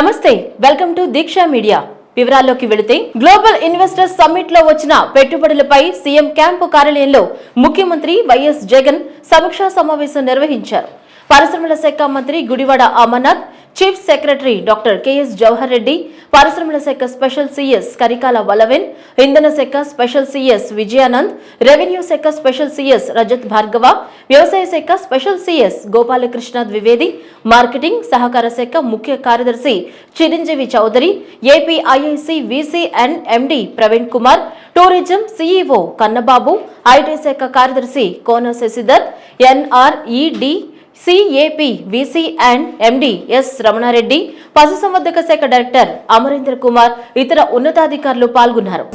నమస్తే welcome to Deeksha media. వివరాల్లోకి వెళితే గ్లోబల్ ఇన్వెస్టర్స్ సమ్మిట్లో వచ్చిన పెట్టుబడులపై సీఎం క్యాంపు కార్యాలయంలో ముఖ్యమంత్రి వైఎస్ జగన్ సమీక్షా సమావేశం నిర్వహించారు. పరిశ్రమల శాఖ మంత్రి Gudivada Amarnath chief secretary doctor KS Jawahar Reddy పరిశ్రమల శాఖ స్పెషల్ సిఎస్ కరికాల వలవెన్ ఇంధన శాఖ స్పెషల్ సిఎస్ విజయానంద్ రెవెన్యూ శాఖ స్పెషల్ సిఎస్ రజత్ భార్గవ వ్యవసాయ శాఖ special CS Gopalakrishna Dwivedi marketing సహకార శాఖ ముఖ్య కార్యదర్శి Chiranjeevi Chaudhary APIIC VC VC and MD Praveen Kumar tourism CEO Kannababu IT శాఖ కార్యదర్శి Kona Sasidhar NREDCAP VC and MD S Ramanareddy పశుసంవర్ధక శాఖ డైరెక్టర్ అమరేంద్ర కుమార్ ఇతర ఉన్నతాధికారులు పాల్గొన్నారు.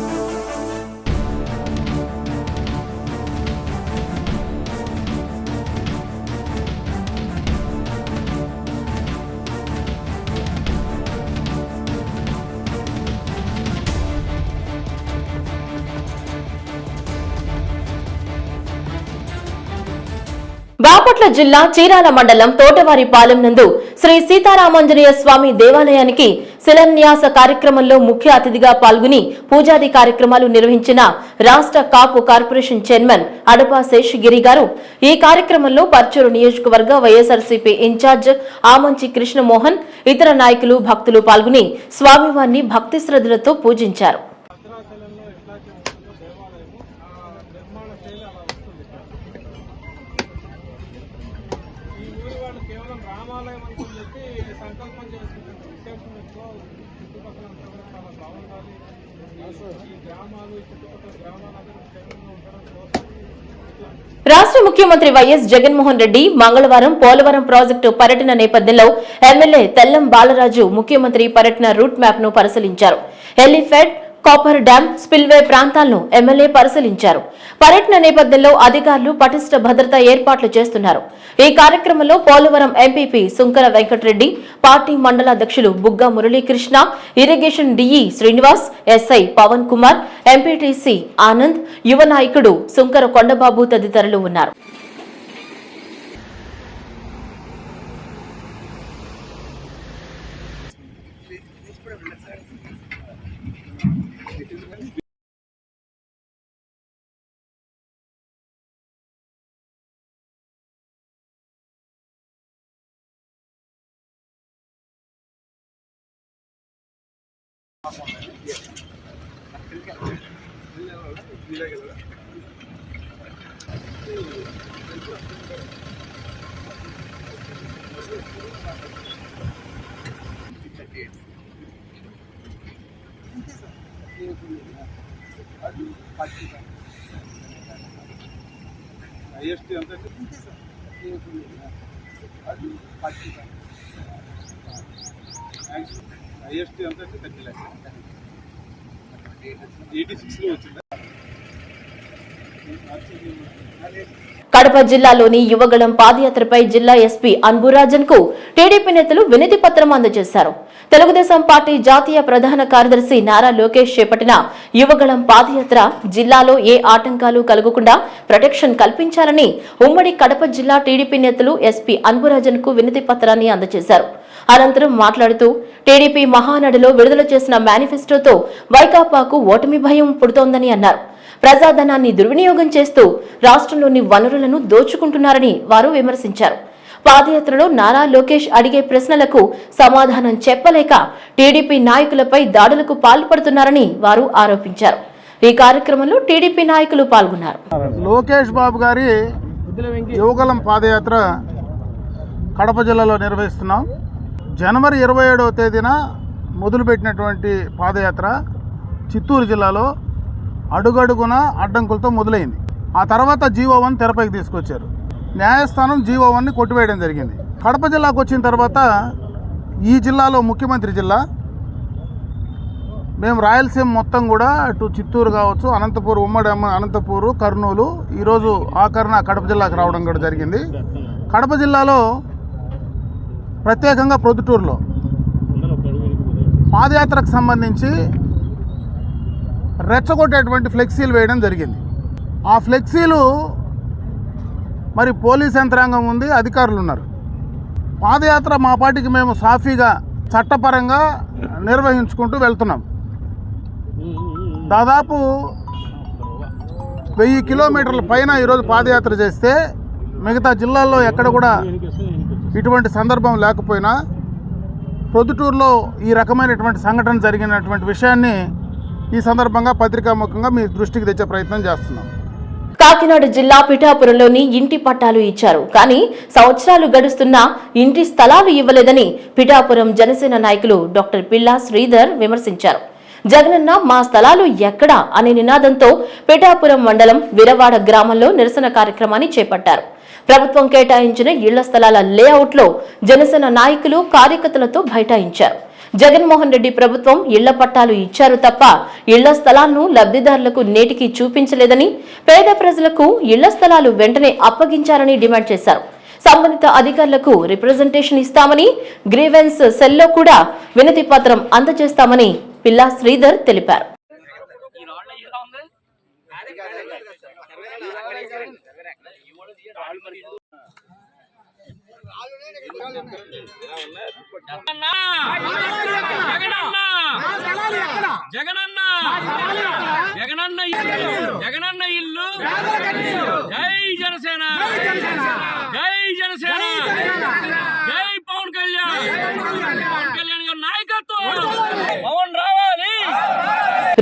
బాపట్ల జిల్లా చీరాల మండలం తోటవారిపాలెం నందు శ్రీ సీతారామాంజనేయ స్వామి దేవాలయానికి శిలాన్యాస కార్యక్రమంలో ముఖ్య అతిథిగా పాల్గొని పూజాది కార్యక్రమాలు నిర్వహించిన రాష్ట్ర కాపు కార్పొరేషన్ చైర్మన్ అడపా శేషగిరి గారు ఈ కార్యక్రమంలో పర్చూరు నియోజకవర్గ వైఎస్ఆర్సీపీ ఇన్ఛార్జ్ ఆమంచి కృష్ణమోహన్ ఇతర నాయకులు భక్తులు పాల్గొని స్వామివారిని భక్తి శ్రద్ధలతో పూజించారు. దేవాలయం అని చెప్పి సంకల్పం చేసుకుంటారు విశేషం చుట్టుపక్కల అంతా కూడా చాలా బాగుండాలి. ఈ- గ్రామాలు చుట్టుపక్కల గ్రామాలందరూ క్షేమంగా ఉండడం కోసం రాష్ట్ర ముఖ్యమంత్రి వైఎస్ జగన్మోహన్ రెడ్డి మంగళవారం పోలవరం ప్రాజెక్టు పర్యటన నేపథ్యంలో ఎమ్మెల్యే తెల్లం బాలరాజు ముఖ్యమంత్రి పర్యటన రూట్ మ్యాప్ను పరిశీలించారు. హెలిఫెడ్ కాపర్ డ్యాం స్పిల్వే ప్రాంతాలను ఎమ్మెల్యే పరిశీలించారు. పర్యటన నేపథ్యంలో అధికారులు పటిష్ట భద్రతా ఏర్పాట్లు చేస్తున్నారు. ఈ కార్యక్రమంలో పోలవరం ఎంపీపీ సుంకర వెంకటరెడ్డి పార్టీ మండల అధ్యక్షులు Bugga Muralikrishna irrigation DE Srinivas SI Pavan Kumar MPTC Anand యువ నాయకుడు సుంకర కొండబాబు తదితరులు ఉన్నారు. థర్టీ ల్యాక్స్ ఎయిటీ సిక్స్లో వచ్చిందా కడప జిల్లాలోని యువగళం పాదయాత్రపై జిల్లా ఎస్పీ అన్బురాజన్కు టీడీపీ నేతలు వినతి పత్రం అందజేశారు. తెలుగుదేశం పార్టీ జాతీయ ప్రధాన కార్యదర్శి నారా లోకేష్ చేపట్టిన యువగళం పాదయాత్ర జిల్లాలో ఏ ఆటంకాలు కలగకుండా ప్రొటెక్షన్ కల్పించాలని ఉమ్మడి కడప జిల్లా టీడీపీ నేతలు ఎస్పీ అన్బురాజన్కు వినతి పత్రాన్ని అందజేశారు. అనంతరం మాట్లాడుతూ టీడీపీ మహానడిలో విడుదల చేసిన మేనిఫెస్టోతో వైకాపాకు ఓటమి భయం పుడుతోందని అన్నారు. ప్రజాధనాన్ని దుర్వినియోగం చేస్తూ రాష్ట్రంలోని వనరులను దోచుకుంటున్నారని వారు విమర్శించారు. పాదయాత్రలో నారా లోకేష్ అడిగే ప్రశ్నలకు సమాధానం చెప్పలేక టీడీపీ నాయకులపై దాడులకు పాల్పడుతున్నారని వారు ఆరోపించారు. ఈ కార్యక్రమంలో టీడీపీ నాయకులు పాల్గొన్నారు. లోకేష్ బాబు గారి యువగలం పాదయాత్ర కడప జిల్లాలో నిర్వహిస్తున్నాం. జనవరి ఇరవై ఏడవ తేదీన మొదలుపెట్టినటువంటి పాదయాత్ర చిత్తూరు జిల్లాలో అడుగడుగున అడ్డంకులతో మొదలైంది. ఆ తర్వాత జీవో వన్ తెరపైకి తీసుకొచ్చారు. న్యాయస్థానం జీవో వన్ని కొట్టివేయడం జరిగింది. కడప జిల్లాకు వచ్చిన తర్వాత ఈ జిల్లాలో ముఖ్యమంత్రి జిల్లా మేము రాయలసీమ మొత్తం కూడా అటు చిత్తూరు కావచ్చు అనంతపూర్ ఉమ్మడి అనంతపూరు కర్నూలు ఈరోజు ఆఖరణ కడప జిల్లాకు రావడం కూడా జరిగింది. కడప జిల్లాలో ప్రత్యేకంగా ప్రొద్దుటూరులో పాదయాత్రకు సంబంధించి రెచ్చగొట్టేటువంటి ఫ్లెక్సీలు వేయడం జరిగింది. ఆ ఫ్లెక్సీలు మరి పోలీస్ యంత్రాంగం ఉంది అధికారులు ఉన్నారు పాదయాత్ర మా పార్టీకి మేము సాఫీగా చట్టపరంగా నిర్వహించుకుంటూ వెళ్తున్నాం. దాదాపు వెయ్యి కిలోమీటర్ల పైన ఈరోజు పాదయాత్ర చేస్తే మిగతా జిల్లాల్లో ఎక్కడ కూడా ఇటువంటి సందర్భం లేకపోయినా ప్రొద్దుటూరులో ఈ రకమైనటువంటి సంఘటన జరిగినటువంటి విషయాన్ని ఈ సందర్భంగా పత్రికాముఖంగా మీ దృష్టికి తెచ్చే ప్రయత్నం చేస్తున్నాం. కాకినాడ జిల్లా పిఠాపురంలోని ఇంటి పట్టాలు ఇచ్చారు. కానీ సంవత్సరాలు గడుస్తున్నా ఇంటి స్థలాలు ఇవ్వలేదని పిఠాపురం జనసేన నాయకులు డాక్టర్ పిల్లా శ్రీధర్ విమర్శించారు. జగనన్న మా స్థలాలు ఎక్కడా అనే నినాదంతో పిఠాపురం మండలం విరవాడ గ్రామంలో నిరసన కార్యక్రమాన్ని చేపట్టారు. ప్రభుత్వం కేటాయించిన ఇళ్ళ స్థలాల లేఅవుట్లో జనసేన నాయకులు కార్యకర్తలతో బైఠాయించారు. జగన్మోహన్ రెడ్డి ప్రభుత్వం ఇళ్ళ పట్టాలు ఇచ్చారు తప్ప ఇళ్ళ స్థలాలను లబ్ధిదారులకు నేటికి చూపించలేదని పేద ప్రజలకు ఇళ్ళ స్థలాలు వెంటనే అప్పగించాలని డిమాండ్ చేశారు. సంబంధిత అధికారులకు రిప్రజెంటేషన్ ఇస్తామని గ్రీవెన్స్ సెల్లో కూడా వినతి పత్రం అందజేస్తామని పిల్లా శ్రీధర్ తెలిపారు. జగనన్న! జగనన్న! జగనన్న! ఇల్లు! జగనన్న ఇల్లు! జై జనసేన! జై జనసేన! జై పవన్ కళ్యాణ్! పవన్ కళ్యాణ్ గారి నాయకత్వం! పవన్ రావు!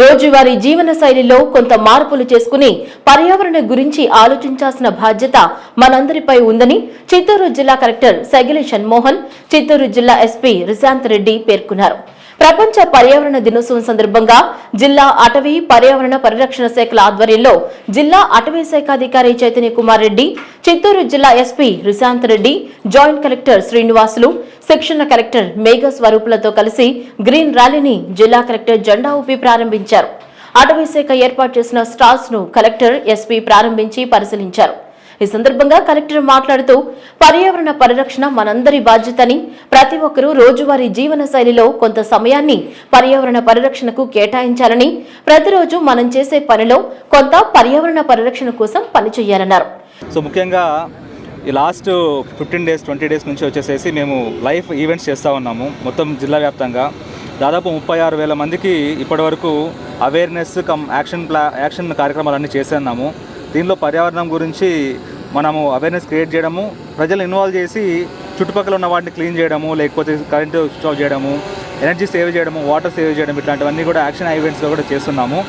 రోజువారీ జీవన శైలిలో కొంత మార్పులు చేసుకుని పర్యావరణ గురించి ఆలోచించాల్సిన బాధ్యత మనందరిపై ఉందని చిత్తూరు జిల్లా కలెక్టర్ సగిలి షణ్మోహన్ చిత్తూరు జిల్లా ఎస్పీ రిశాంత్ రెడ్డి పేర్కొన్నారు. ప్రపంచ పర్యావరణ దినోత్సవం సందర్భంగా జిల్లా అటవీ పర్యావరణ పరిరక్షణ శాఖల ఆధ్వర్యంలో జిల్లా అటవీ శాఖ అధికారి చైతన్య కుమార్ రెడ్డి చిత్తూరు జిల్లా SP Rishanth Reddy joint collector Srinivasulu శిక్షణ కలెక్టర్ మేఘ స్వరూపులతో కలిసి గ్రీన్ ర్యాలీని జిల్లా కలెక్టర్ జెండా ఊపి ప్రారంభించారు. అటవీ శాఖ ఏర్పాటు చేసిన స్టాల్స్ను కలెక్టర్ ఎస్పీ ప్రారంభించి పరిశీలించారు. ఈ సందర్భంగా కలెక్టర్ మాట్లాడుతూ పర్యావరణ పరిరక్షణ మనందరి బాధ్యతని ప్రతి ఒక్కరూ రోజువారీ జీవన శైలిలో కొంత సమయాన్ని పర్యావరణ పరిరక్షణకు కేటాయించాలని ప్రతిరోజు మనం చేసే పనిలో కొంత పర్యావరణ పరిరక్షణ కోసం పనిచేయాలన్నారు. సో ముఖ్యంగా ఈ last fifteen days twenty days నుంచి వచ్చేసేసి మేము లైఫ్ ఈవెంట్స్ చేస్తూ ఉన్నాము మొత్తం జిల్లా వ్యాప్తంగా. దాదాపు ముప్పై ఆరు వేల మందికి ఇప్పటివరకు awareness cum action plan action కార్యక్రమాలన్నీ చేసేన్నాము. దీనిలో పర్యావరణం గురించి మనము అవేర్నెస్ క్రియేట్ చేయడము ప్రజలు ఇన్వాల్వ్ చేసి చుట్టుపక్కల ఉన్న వాటిని క్లీన్ చేయడము లేకపోతే కరెంటు స్విచ్ ఆఫ్ చేయడము ఎనర్జీ సేవ్ చేయడము వాటర్ సేవ్ చేయడం ఇట్లాంటివన్నీ కూడా యాక్షన్ ఈవెంట్స్లో కూడా చేస్తున్నాము.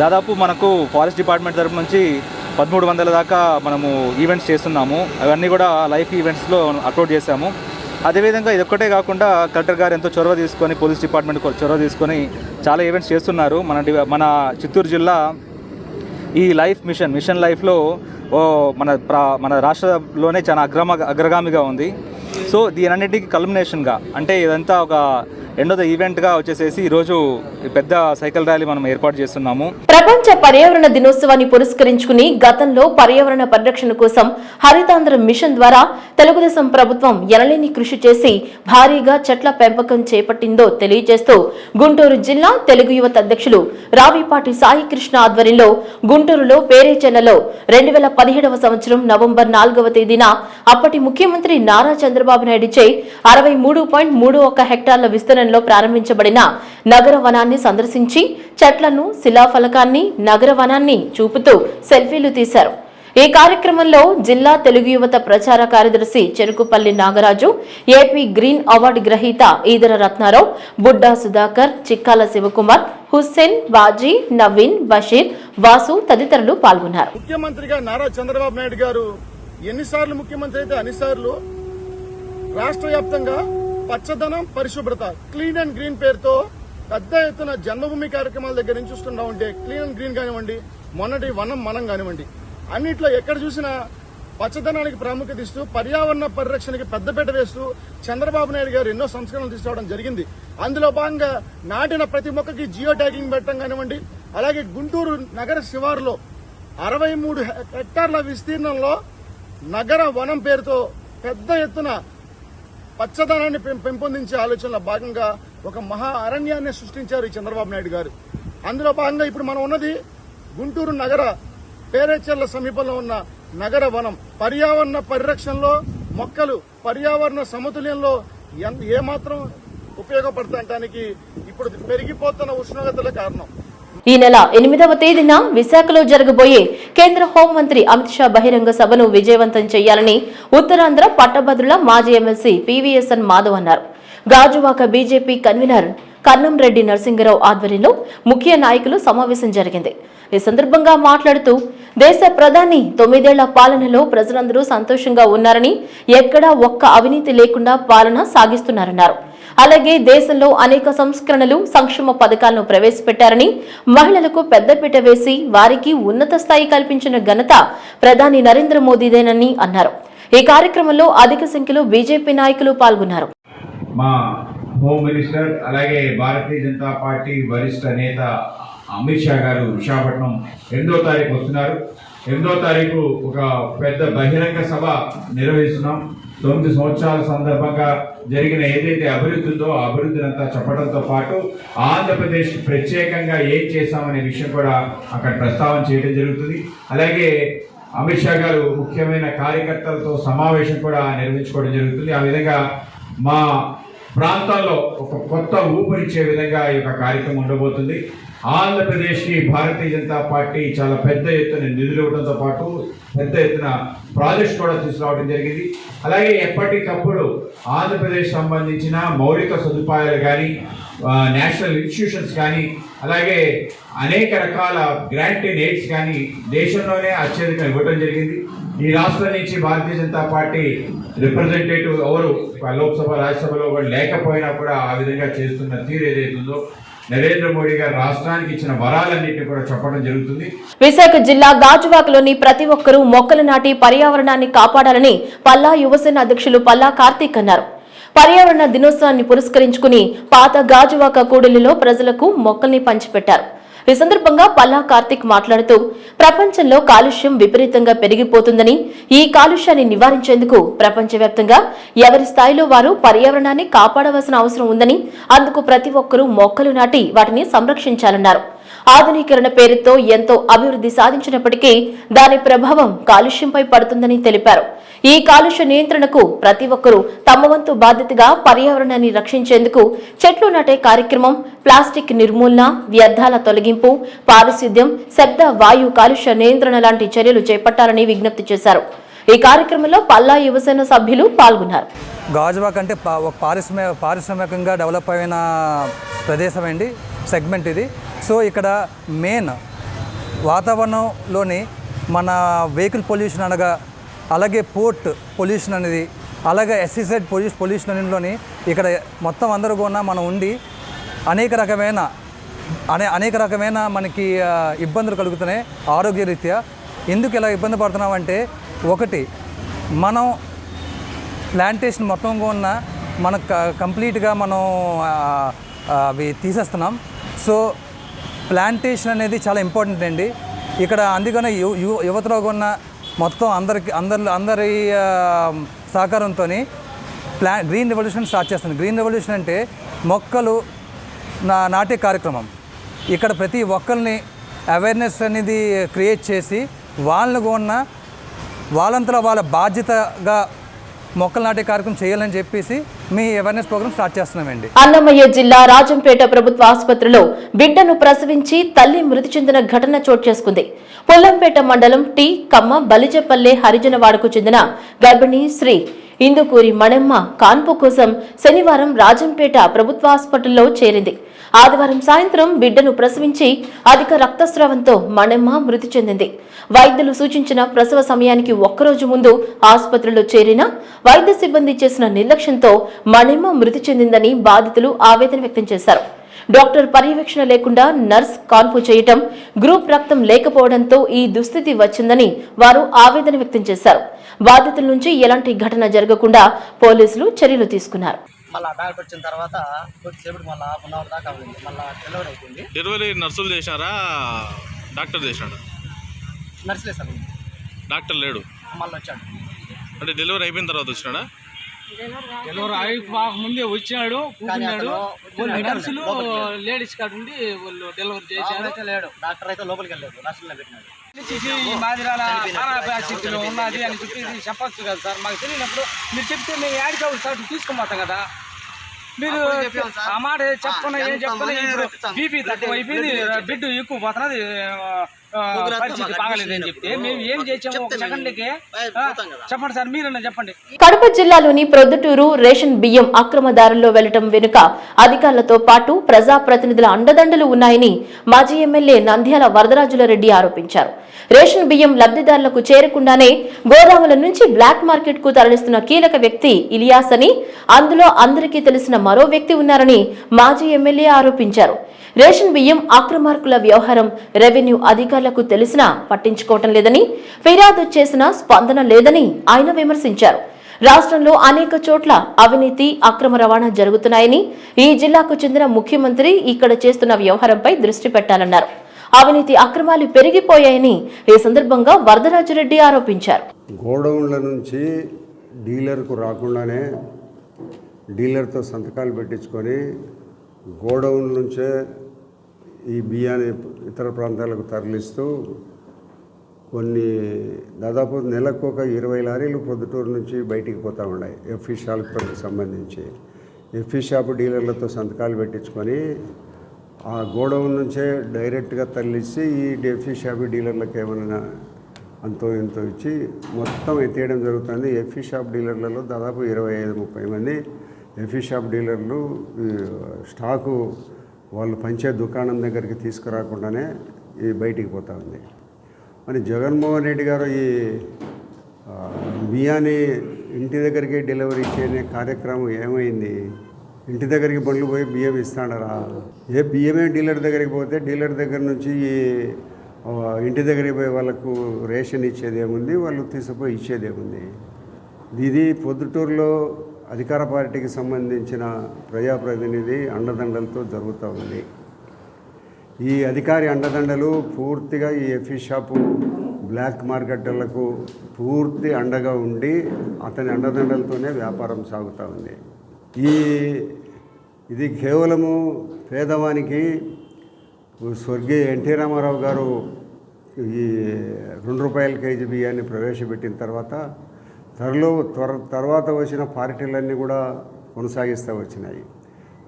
దాదాపు మనకు ఫారెస్ట్ డిపార్ట్మెంట్ తరపు నుంచి పదమూడు వందల దాకా మనము ఈవెంట్స్ చేస్తున్నాము. అవన్నీ కూడా లైఫ్ ఈవెంట్స్లో అప్లోడ్ చేశాము. అదేవిధంగా ఇది ఒక్కటే కాకుండా కలెక్టర్ గారు ఎంతో చొరవ తీసుకొని పోలీస్ డిపార్ట్మెంట్ చొరవ తీసుకొని చాలా ఈవెంట్స్ చేస్తున్నారు. మన మన చిత్తూరు జిల్లా ఈ లైఫ్ మిషన్ మిషన్ లైఫ్లో మన ప్రా మన రాష్ట్రంలోనే చాలా అగ్రమ అగ్రగామిగా ఉంది. సో దీనన్నిటికీ కల్మినేషన్గా అంటే ఇదంతా ఒక రెండోది ఈవెంట్గా వచ్చేసేసి ఈరోజు పెద్ద సైకిల్ ర్యాలీ మనం ఏర్పాటు చేస్తున్నాము. ప్రపంచ పర్యావరణ దినోత్సవాన్ని పురస్కరించుకుని గతంలో పర్యావరణ పరిరక్షణ కోసం హరితాంధ్ర మిషన్ ద్వారా తెలుగుదేశం ప్రభుత్వం ఎనలేని కృషి చేసి భారీగా చెట్ల పెంపకం చేపట్టిందో తెలియజేస్తూ గుంటూరు జిల్లా తెలుగు యువత అధ్యక్షులు రావిపాటి సాయి కృష్ణ ఆధ్వర్యంలో గుంటూరులో పేరేచెన్నలో రెండు వేల పదిహేడవ సంవత్సరం నవంబర్ నాలుగవ తేదీన అప్పటి ముఖ్యమంత్రి నారా చంద్రబాబు నాయుడుచే అరవై మూడు పాయింట్ మూడు ఒక్క హెక్టార్ల ఆధ్వర్యంలో ప్రారంభించబడిన నగర వనాన్ని సందర్శించి చెట్లను శిలాఫలకాన్ని నగర వనాన్ని చూపుతూ సెల్ఫీలు తీశారు. ఈ కార్యక్రమంలో జిల్లా తెలుగు యువత ప్రచార కార్యదర్శి Cherukupalli Nagaraju AP green award గ్రహీత ఈదర రత్నారావు బుడ్డా సుధాకర్ చిక్కాల శివకుమార్ హుస్సేన్ బాజీ నవీన్ బషీర్ వాసు తదితరులు పాల్గొన్నారు. ముఖ్యమంత్రిగా నారా చంద్రబాబు నాయుడు గారు ఎన్నిసార్లు ముఖ్యమంత్రి అయితే అన్నిసార్లు రాష్ట్ర వ్యాప్తంగా పచ్చదనం పరిశుభ్రత. క్లీన్ అండ్ గ్రీన్ పేరుతో పెద్ద ఎత్తున జన్మభూమి కార్యక్రమాల దగ్గర నుంచి చూస్తుంటా ఉంటే క్లీన్ అండ్ గ్రీన్ కానివ్వండి మొన్నటి వనం మనం కానివ్వండి. అన్నిట్లో ఎక్కడ చూసినా పచ్చదనానికి ప్రాముఖ్యత ఇస్తూ పర్యావరణ పరిరక్షణకి పెద్దపీట వేస్తూ చంద్రబాబు నాయుడు గారు ఎన్నో సంస్కరణలు తీసుకురావడం జరిగింది. అందులో భాగంగా నాటిన ప్రతి మొక్కకి జియో ట్యాగింగ్ పెట్టడం కానివ్వండి అలాగే గుంటూరు నగర శివారులో అరవై మూడు హెక్టార్ల విస్తీర్ణంలో నగర వనం పేరుతో పెద్ద ఎత్తున పచ్చదనాన్ని పెం- పెంపొందించే ఆలోచనలో భాగంగా ఒక మహా అరణ్యాన్ని సృష్టించారు ఈ చంద్రబాబు నాయుడు గారు. అందులో భాగంగా ఇప్పుడు మనం ఉన్నది గుంటూరు నగర పేరేచర్ల సమీపంలో ఉన్న నగర వనం. పర్యావరణ పరిరక్షణలో మొక్కలు పర్యావరణ సమతుల్యంలో ఎన్- ఏమాత్రం ఉపయోగపడటానికి ఇప్పుడు పెరిగిపోతున్న ఉష్ణోగ్రతలే కారణం. ఈ నెల ఎనిమిదవ తేదీన విశాఖలో జరగబోయే కేంద్ర హోంమంత్రి అమిత్ షా బహిరంగ సభను విజయవంతం చేయాలని ఉత్తరాంధ్ర పట్టభద్రుల మాజీ ఎమ్మెల్సీ పివిఎస్ఎన్ మాధవ్ అన్నారు. గాజువాక బీజేపీ కన్వీనర్ కన్నం రెడ్డి ఆధ్వర్యంలో ముఖ్య నాయకులు సమావేశం జరిగింది. ఈ సందర్భంగా మాట్లాడుతూ దేశ ప్రధాని తొమ్మిదేళ్ళ పాలనలో ప్రజలందరూ సంతోషంగా ఉన్నారని ఎక్కడా ఒక్క అవినీతి లేకుండా పాలన సాగిస్తున్నారన్నారు. అలాగే దేశంలో అనేక సంస్కరణలు సంక్షేమ పథకాలను ప్రవేశపెట్టారని మహిళలకు పెద్దపీట వేసి వారికి ఉన్నత స్థాయి కల్పించిన ఘనత ప్రధాని నరేంద్ర మోదీదేనని అన్నారు. ఈ కార్యక్రమంలో అధిక సంఖ్యలో బీజేపీ నాయకులు పాల్గొన్నారు. మా హోమ్ మినిస్టర్ అలాగే భారతీయ జనతా పార్టీ వరిష్ట నేత అమిత్ షా గారు విశాఖపట్నం ఎనిమిదో తారీఖు వస్తున్నారు. ఎనిమిదో తారీఖు ఒక పెద్ద బహిరంగ సభ నిర్వహిస్తున్నాం. తొమ్మిది సంవత్సరాల సందర్భంగా జరిగిన ఏదైతే అభివృద్ధి ఉందో ఆ అభివృద్ధిని అంతా చెప్పడంతో పాటు ఆంధ్రప్రదేశ్ ప్రత్యేకంగా ఏం చేశామనే విషయం కూడా అక్కడ ప్రస్తావన చేయడం జరుగుతుంది. అలాగే అమిత్ షా గారు ముఖ్యమైన కార్యకర్తలతో సమావేశం కూడా నిర్వహించుకోవడం జరుగుతుంది. ఆ విధంగా మా ప్రాంతాల్లో ఒక కొత్త ఊపిరిచ్చే విధంగా ఈ యొక్క కార్యక్రమం ఉండబోతుంది. ఆంధ్రప్రదేశ్కి భారతీయ జనతా పార్టీ చాలా పెద్ద ఎత్తున నిధులు ఇవ్వడంతో పాటు పెద్ద ఎత్తున ప్రాజెక్ట్స్ కూడా తీసుకురావడం జరిగింది. అలాగే ఎప్పటికప్పుడు ఆంధ్రప్రదేశ్ సంబంధించిన మౌలిక సదుపాయాలు కానీ నేషనల్ ఇన్స్టిట్యూషన్స్ కానీ అలాగే అనేక రకాల గ్రాంట్ అండ్ ఎయిడ్స్ కానీ దేశంలోనే అత్యధికంగా ఇవ్వడం జరిగింది. ఈ రాష్ట్రం నుంచి భారతీయ జనతా పార్టీ రిప్రజెంటేటివ్ ఎవరు? లోక్సభ రాజ్యసభలో లేకపోయినా కూడా ఆ విధంగా చేస్తున్న తీరు ఏదైతుందో నరేంద్ర మోడీ గారు రాష్ట్రానికి ఇచ్చిన వరాలన్నింటినీ కూడా చెప్పడం జరుగుతుంది. విశాఖ జిల్లా గాజువాకలోని ప్రతి ఒక్కరూ మొక్కలు నాటి పర్యావరణాన్ని కాపాడాలని పల్లా యువసేన అధ్యక్షులు పల్లా కార్తీక్ అన్నారు. పర్యావరణ దినోత్సవాన్ని పురస్కరించుకుని పాత గాజువాక కూడలిలో ప్రజలకు మొక్కల్ని పంచిపెట్టారు. ఈ సందర్భంగా పల్లా కార్తిక్ మాట్లాడుతూ ప్రపంచంలో కాలుష్యం విపరీతంగా పెరిగిపోతుందని ఈ కాలుష్యాన్ని నివారించేందుకు ప్రపంచవ్యాప్తంగా ఎవరి స్థాయిలో వారు పర్యావరణాన్ని కాపాడవలసిన అవసరం ఉందని అందుకు ప్రతి ఒక్కరూ మొక్కలు నాటి వాటిని సంరక్షించాలన్నారు. ఆధునీకరణ పేరుతో ఎంతో అభివృద్ధి సాధించినప్పటికీ దాని ప్రభావం కాలుష్యంపై పడుతుందని తెలిపారు. ఈ కాలుష్య నియంత్రణకు ప్రతి ఒక్కరూ తమ వంతు బాధ్యతగా పర్యావరణాన్ని రక్షించేందుకు చెట్లు నాటే కార్యక్రమం ప్లాస్టిక్ నిర్మూలన వ్యర్థాల తొలగింపు పారిశుద్ధ్యం శబ్ద వాయు కాలుష్య నియంత్రణ లాంటి చర్యలు చేపట్టాలని విజ్ఞప్తి చేశారు. ఈ కార్యక్రమంలో పల్లా యువసేన సభ్యులు పాల్గొన్నారు. గాజువాక్ అంటే ఒక పారిశ్రామిక పారిశ్రామికంగా డెవలప్ అయిన ప్రదేశం అండి సెగ్మెంట్ ఇది. సో ఇక్కడ మెయిన్ వాతావరణంలోని మన వెహికల్ పొల్యూషన్ అనగా అలాగే పోర్ట్ పొల్యూషన్ అనేది అలాగే ఎస్సీసైడ్ పొల్యూషన్ పొల్యూషన్ అనేలోని ఇక్కడ మొత్తం అందరూ కూడా మనం ఉండి అనేక రకమైన అనే అనేక రకమైన మనకి ఇబ్బందులు కలుగుతున్నాయి ఆరోగ్యరీత్యా. ఎందుకు ఇలా ఇబ్బంది పడుతున్నామంటే ఒకటి మనం ప్లాంటేషన్ మొత్తంగా ఉన్న మన క- కంప్లీట్గా మనం అవి తీసేస్తున్నాం. సో ప్లాంటేషన్ అనేది చాలా ఇంపార్టెంట్ అండి. ఇక్కడ అందుకనే యు యువతలో ఉన్న మొత్తం అందరికి అందరి అందరి సహకారంతో ప్లా గ్రీన్ రెవల్యూషన్ స్టార్ట్ చేస్తుంది. గ్రీన్ రెవల్యూషన్ అంటే మొక్కలు నా నాటే కార్యక్రమం. ఇక్కడ ప్రతి ఒక్కరిని అవేర్నెస్ అనేది క్రియేట్ చేసి వాళ్ళని కూడా వాళ్ళంతలో వాళ్ళ బాధ్యతగా మొక్కలు నాటే కార్యక్రమం చేయాలని చెప్పేసి మీ అవేర్నెస్ ప్రోగ్రామ్ స్టార్ట్ చేస్తున్నామండి. అన్నమయ్య జిల్లా రాజంపేట ప్రభుత్వ ఆసుపత్రిలో బిడ్డను ప్రసవించి తల్లి మృతి చెందిన ఘటన చోటు చేసుకుంది. పుల్లంపేట మండలం టి కమ్మ బలిజపల్లె హరిజనవాడకు చెందిన గర్భిణీ శ్రీ ఇందుకూరి మణెమ్మ కాన్పు కోసం శనివారం రాజంపేట ప్రభుత్వ హాస్పిటల్లో చేరింది. ఆదివారం సాయంత్రం బిడ్డను ప్రసవించి అధిక రక్తస్రావంతో మణెమ్మ మృతి చెందింది. వైద్యులు సూచించిన ప్రసవ సమయానికి ఒక్కరోజు ముందు ఆసుపత్రిలో చేరిన వైద్య సిబ్బంది చేసిన నిర్లక్ష్యంతో మణెమ్మ మృతి చెందిందని బాధితులు ఆవేదన వ్యక్తం చేశారు. డాక్టర్ పర్యవేక్షణ లేకుండా నర్స్ కాన్పు చేయటం గ్రూప్ రక్తం లేకపోవడంతో ఈ దుస్థితి వచ్చిందని వారు ఆవేదన వ్యక్తం చేశారు. బాధితుల నుంచి ఎలాంటి ఘటన జరగకుండా పోలీసులు చర్యలు తీసుకున్నారు. మళ్ళీ డాక్టర్ వచ్చిన తర్వాత కొద్దిసేపటి మళ్ళీ హాఫ్ అన్ అవర్ దాకా అయింది మళ్ళీ డెలివరీ అయిపోయింది డెలివరీ నర్సులు చేశారా? డాక్టర్ చేశాడు. నర్సులే సార్. డాక్టర్ లేడు. మళ్ళీ వచ్చాడు. అంటే డెలివరీ అయిపోయిన తర్వాత వచ్చినాడా? డెలివరీ ముందే వచ్చినాడు కానీ కూర్చున్నాడు. నర్సులు. లేడీస్ కాడ ఉండి వాళ్ళు డెలివరీ చేశారు. అయితే లేడు. డాక్టర్ అయితే లోపలికి వెళ్ళలేదు. నర్సులనే పెట్టినాడు. ఈ మాదిరాల ఉన్నది అని చెప్పి చెప్పచ్చు కదా సార్. మాకు తెలియనప్పుడు మీరు చెప్తే మేము యాడికి సార్ తీసుకుపోతాం కదా. మీరు ఆ మాట చెప్పను ఏం చెప్పను ఇప్పుడు బీపీ తక్కువ అయిపోయింది బిడ్డు ఎక్కువ పోతున్నది ఆ, పరిస్థితి బాగలేదు అని చెప్తే మేము ఏం చేసాము? ఒక సెకండ్కి ఆ, చెప్పండి సార్ మీరన్నా చెప్పండి. కడప జిల్లాలోని ప్రొద్దుటూరు రేషన్ బియ్యం అక్రమదారుల్లో వెళ్ళటం వెనుక అధికారులతో పాటు ప్రజాప్రతినిధుల అండదండలు ఉన్నాయని మాజీ ఎమ్మెల్యే నంద్యాల వరదరాజుల రెడ్డి ఆరోపించారు. రేషన్ బియ్యం లబ్ధిదారులకు చేరకుండానే గోదాముల నుంచి బ్లాక్ మార్కెట్కు తరలిస్తున్న కీలక వ్యక్తి ఇలియాస్ అని అందులో అందరికీ తెలిసిన మరో వ్యక్తి ఉన్నారని మాజీ ఎమ్మెల్యే ఆరోపించారు. రేషన్ బియ్యం అక్రమార్కుల వ్యవహారం రెవెన్యూ అధికారులకు తెలిసినా పట్టించుకోవటం లేదని ఫిర్యాదు చేసినా స్పందన లేదని ఆయన విమర్శించారు. రాష్ట్రంలో అనేక చోట్ల అవినీతి అక్రమ రవాణా జరుగుతున్నాయని ఈ జిల్లాకు చెందిన ముఖ్యమంత్రి ఇక్కడ చేస్తున్న వ్యవహారంపై దృష్టి పెట్టాలన్నారు. అవినీతి అక్రమాలు పెరిగిపోయాయని ఈ సందర్భంగా వరదరాజరెడ్డి ఆరోపించారు. గోడౌన్ల నుంచి డీలర్కు రాకుండానే డీలర్తో సంతకాలు పెట్టించుకొని గోడౌన్ నుంచే ఈ బియ్యాన్ని ఇతర ప్రాంతాలకు తరలిస్తూ కొన్ని దాదాపు నెలకు ఒక ఇరవై లారీలు పొద్దుటూరు నుంచి బయటికి పోతూ ఉన్నాయి. ఎఫ్ఈ షాప్కి సంబంధించి. ఎఫ్ఈ షాప్ డీలర్లతో సంతకాలు పెట్టించుకొని ఆ గోడౌన్ నుంచే డైరెక్ట్గా తరలిసి ఈ ఎఫ్ఈ షాప్ డీలర్లకు ఏమైనా అంతో ఎంతో ఇచ్చి మొత్తం ఎత్తేయడం జరుగుతుంది. ఎఫ్ఈ షాప్ డీలర్లలో దాదాపు ఇరవై ఐదు ముప్పై మంది ఎఫ్ఈ షాప్ డీలర్లు స్టాకు వాళ్ళు పంచే దుకాణం దగ్గరికి తీసుకురాకుండానే ఈ బయటికి పోతా ఉంది. మరి జగన్మోహన్ రెడ్డి గారు ఈ బియ్యాన్ని ఇంటి దగ్గరికి డెలివరీ చేయనే కార్యక్రమం ఏమైంది? ఇంటి దగ్గరికి బండ్లు పోయి బియ్యం ఇస్తాడరా? ఏ బియ్యమే డీలర్ దగ్గరికి పోతే డీలర్ దగ్గర నుంచి ఈ, ఇంటి దగ్గరికి పోయి వాళ్ళకు రేషన్ ఇచ్చేదేముంది వాళ్ళు తీసుకుపోయి ఇచ్చేదేముంది ఇది పొద్దుటూరులో అధికార పార్టీకి సంబంధించిన ప్రజాప్రతినిధి అండదండలతో జరుగుతూ ఉంది. ఈ అధికారి అండదండలు పూర్తిగా ఈ ఎఫీ షాపు బ్లాక్ మార్కెట్లకు పూర్తి అండగా ఉండి అతని అండదండలతోనే వ్యాపారం సాగుతూ ఉంది. ఈ ఇది కేవలము పేదవానికి స్వర్గీయ ఎన్టీ రామారావు గారు ఈ రెండు రూపాయల కేజీ బియ్యాన్ని ప్రవేశపెట్టిన తర్వాత త్వరలో త్వర తర్వాత వచ్చిన పార్టీలన్నీ కూడా కొనసాగిస్తూ వచ్చినాయి.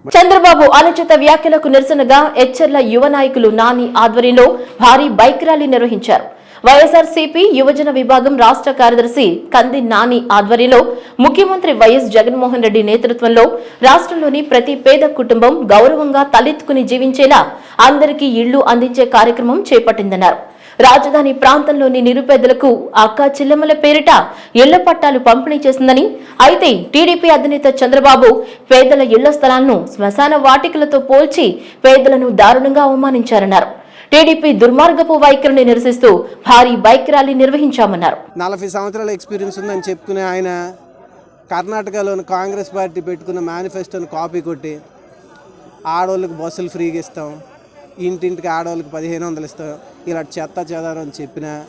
చంద్రబాబు అనుచిత వ్యాఖ్యలకు నిరసనగా హెచ్చర్ల యువ నాయకులు నాని ఆధ్వర్యంలో భారీ బైక్ ర్యాలీ నిర్వహించారు. వైఎస్ఆర్సీపీ యువజన విభాగం రాష్ట్ర కార్యదర్శి కంది నాని ఆధ్వర్యంలో ముఖ్యమంత్రి వైఎస్ జగన్మోహన్ రెడ్డి నేతృత్వంలో రాష్ట్రంలోని ప్రతి పేద కుటుంబం గౌరవంగా తలెత్తుకుని జీవించేలా అందరికీ ఇళ్ళు అందించే కార్యక్రమం చేపట్టిందన్నారు. రాజధాని ప్రాంతంలోని నిరుపేదలకు అక్క చెల్లెమ్మల పేరిట ఇళ్ళ పట్టాలు పంపిణీ చేసిందని అయితే టీడీపీ అధినేత చంద్రబాబు పేదల ఇళ్ళ స్థలాలను శ్మశాన వాటికలతో పోల్చి పేదలను దారుణంగా అవమానించారన్నారు. టీడీపీ దుర్మార్గపు వైఖరిని నిరసిస్తూ భారీ బైక్ ర్యాలీ నిర్వహించామన్నారు. నలభై సంవత్సరాల ఎక్స్పీరియన్స్ ఉందని చెప్పుకునే ఆయన కర్ణాటకలోని కాంగ్రెస్ పార్టీ పెట్టుకున్న మేనిఫెస్టోని కాపీ కొట్టి ఆడవాళ్ళకి బస్సులు ఫ్రీగా ఇస్తాం. ఇంటింటికి ఆడవాళ్ళకి పదిహేను వందలు ఇస్తాం. ఇలా చెత్త చెదారం అని చెప్పిన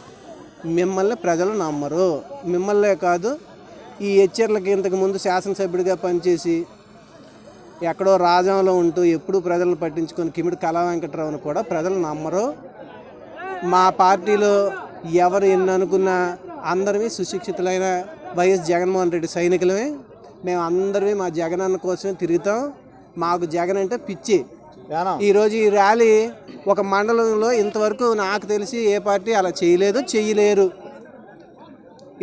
మిమ్మల్ని ప్రజలు నమ్మరు. మిమ్మల్నే కాదు ఈ హెచ్చర్లకి ఇంతకు ముందు శాసనసభ్యుడిగా పనిచేసి ఎక్కడో రాజంలో ఉంటూ ఎప్పుడూ ప్రజలను పట్టించుకొని కిమిడి కళా వెంకటరావును కూడా ప్రజలు నమ్మరు. మా పార్టీలో ఎవరు ఎన్ని అనుకున్నా అందరమే సుశిక్షితులైన వైఎస్ జగన్మోహన్ రెడ్డి సైనికులమే. మేము అందరమే మా జగనన్న కోసమే తిరుగుతాం. మాకు జగన్ అంటే పిచ్చి. ఈరోజు ఈ ర్యాలీ ఒక మండలంలో ఇంతవరకు నాకు తెలిసి ఏ పార్టీ అలా చేయలేదు చేయలేరు.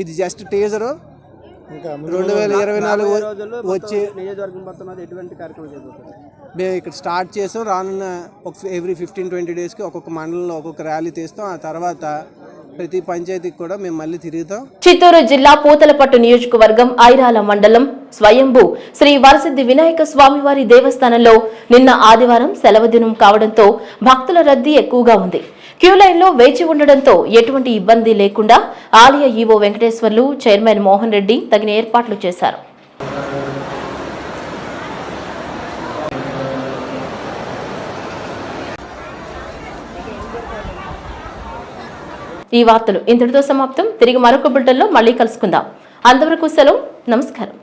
ఇది జస్ట్ టీజరు రెండు వేల ఇరవై నాలుగు వచ్చి మేము ఇక్కడ స్టార్ట్ చేసాం రానున్న ఒక ఎవ్రీ ఫిఫ్టీన్ ట్వంటీ డేస్కి ఒక్కొక్క మండలంలో ఒక్కొక్క ర్యాలీ తీస్తాం. ఆ తర్వాత ప్రతి పంచాయతీకి కూడా మేము మళ్ళీ తిరుగుతాం. చిత్తూరు జిల్లా పూతలపట్టు నియోజకవర్గం ఐరాల మండలం స్వయంభూ శ్రీ వరసిద్ధి వినాయక స్వామివారి దేవస్థానంలో నిన్న ఆదివారం సెలవు దినం కావడంతో భక్తుల రద్దీ ఎక్కువగా ఉంది. క్యూ లైన్లో వేచి ఉండడంతో ఎటువంటి ఇబ్బంది లేకుండా ఆలయ ఈవో వెంకటేశ్వర్లు చైర్మన్ మోహన్ రెడ్డి తగిన ఏర్పాట్లు చేశారు. ఈ వార్తలు ఇంతటితో సమాప్తం. తిరిగి మరొక బిల్డల్లో మళ్ళీ కలుసుకుందాం. అంతవరకు సెలవు. నమస్కారం.